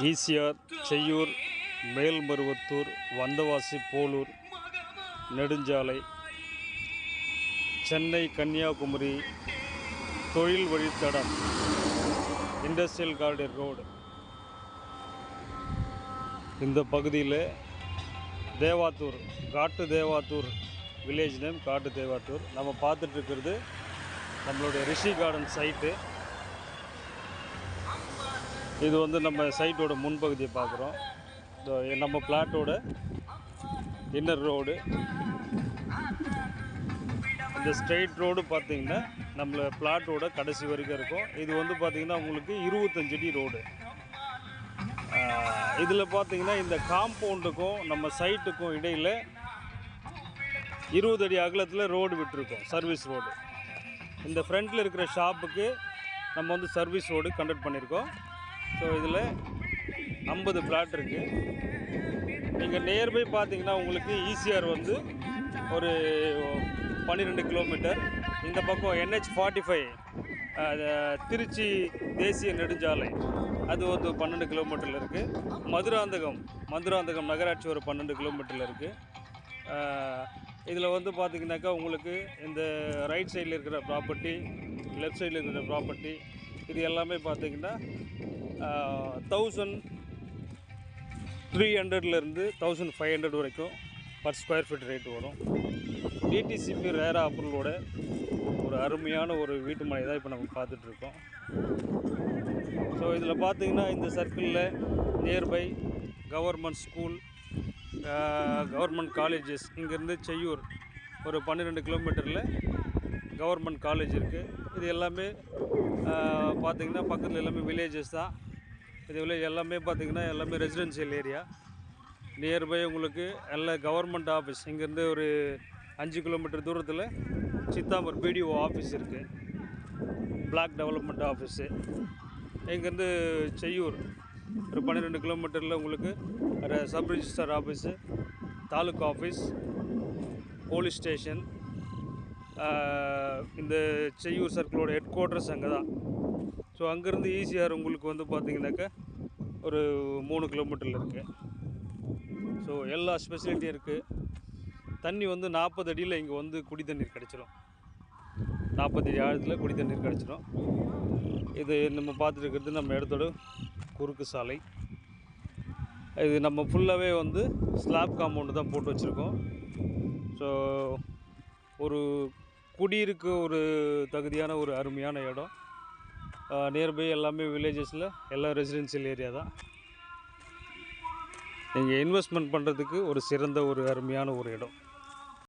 ECR Cheyyur Melmaruvathur Vandavasi Polur நெடுஞ்சாலை சென்னை கன்னியாகுமரி தொழில் வழித்தடம் இண்டஸ்ட்ரியல் கார்டன் ரோடு. இந்த பகுதியில் தேவாத்தூர் காட்டு தேவாத்தூர் வில்லேஜ் நேம் காட்டு தேவாத்தூர். நம்ம பார்த்துட்டு இருக்கிறது நம்மளுடைய ரிஷி கார்டன் சைட்டு. இது வந்து நம்ம சைட்டோட முன்பகுதியை பார்க்குறோம். நம்ம பிளாட்டோட இன்னர் ரோடு இந்த ஸ்ட்ரெயிட் ரோடு பார்த்தீங்கன்னா நம்மளை பிளாட்டோட கடைசி வரைக்கும் இருக்கும். இது வந்து பார்த்திங்கன்னா உங்களுக்கு இருபத்தஞ்சடி ரோடு இதில் பார்த்திங்கன்னா இந்த காம்பவுண்டுக்கும் நம்ம சைட்டுக்கும் இடையில் இருபது அடி அகலத்தில் ரோடு விட்டுருக்கோம் சர்வீஸ் ரோடு இந்த ஃப்ரண்ட்டில் இருக்கிற ஷாப்புக்கு நம்ம வந்து சர்வீஸ் ரோடு கண்டக்ட் பண்ணியிருக்கோம். ஸோ இதில் ஐம்பது பிளாட் இருக்குது நீங்கள் நியர்பை பார்த்தீங்கன்னா உங்களுக்கு ஈசிஆர் வந்து ஒரு பன்னிரெண்டு கிலோமீட்டர் இந்த பக்கம் என்ஹெச் ஃபார்ட்டி ஃபைவ் திருச்சி தேசிய நெடுஞ்சாலை. அது வந்து பன்னெண்டு கிலோமீட்டரில் இருக்குது மதுராந்தகம் மதுராந்தகம் நகராட்சி ஒரு பன்னெண்டு கிலோமீட்டரில் இருக்குது இதில் வந்து பார்த்திங்கனாக்கா உங்களுக்கு இந்த ரைட் சைடில் இருக்கிற ப்ராப்பர்ட்டி லெஃப்ட் சைடில் இருக்கிற ப்ராப்பர்ட்டி இது எல்லாமே பார்த்திங்கன்னா தௌசண்ட் த்ரீ ஹண்ட்ரட்லேருந்து தௌசண்ட் ஃபைவ் ஹண்ட்ரட் வரைக்கும் பர் ஸ்கொயர் ஃபீட் ரேட் வரும். டிடிசிபி ரேரா அப்ரூவலோட ஒரு அருமையான ஒரு வீட்டு மனை தான் இப்போ நம்ம பார்த்துட்ருக்கோம். ஸோ இதில் பார்த்தீங்கன்னா இந்த சர்க்கிளில் nearby government school government colleges இங்கேருந்து செய்யூர் ஒரு பன்னிரெண்டு கிலோமீட்டரில் கவர்மெண்ட் காலேஜ் இருக்குது இது எல்லாமே பார்த்திங்கன்னா பக்கத்தில் எல்லாமே வில்லேஜஸ் தான். இது எல்லாமே பார்த்திங்கன்னா எல்லாமே ரெசிடென்ஷியல் ஏரியா நியர்பை உங்களுக்கு எல்லா கவர்மெண்ட் ஆஃபீஸ் இங்கேருந்து ஒரு அஞ்சு கிலோமீட்டர் தூரத்தில் சித்தாம்பர் பிடிஓ ஆஃபீஸ் இருக்குது பிளாக் டெவலப்மெண்ட் ஆஃபீஸு இங்கேருந்து செய்யூர். ஒரு பன்னிரெண்டு கிலோமீட்டரில் உங்களுக்கு ஒரு sub register office taluka office police station இந்த செய்யூர் சர்க்கிளோட ஹெட் குவார்ட்டர்ஸ் அங்கே தான் ஸோ அங்கேருந்து ஈசிஆர் உங்களுக்கு வந்து பார்த்தீங்கன்னாக்கா ஒரு மூணு கிலோமீட்டரில் இருக்குது ஸோ எல்லா ஸ்பெசிலிட்டியும் இருக்குது தண்ணி வந்து நாற்பது அடியில் இங்கே வந்து குடி தண்ணீர் கிடச்சிரும். நாற்பது அடி ஆழத்தில் குடி தண்ணீர் கிடச்சிரும். இது நம்ம பார்த்துட்டு இருக்கிறது நம்ம இடத்தோட குறுக்கு சாலை. இது நம்ம ஃபுல்லாகவே வந்து ஸ்லாப் காம்பவுண்டு தான் போட்டு வச்சுருக்கோம். ஸோ ஒரு குடியிருக்க ஒரு தகுதியான ஒரு அருமையான இடம். நியர்பை எல்லாமே வில்லேஜஸில் எல்லாம் ரெசிடென்சியல் ஏரியா தான். நீங்கள் இன்வெஸ்ட்மெண்ட் பண்ணுறதுக்கு ஒரு சிறந்த ஒரு அருமையான ஒரு இடம்.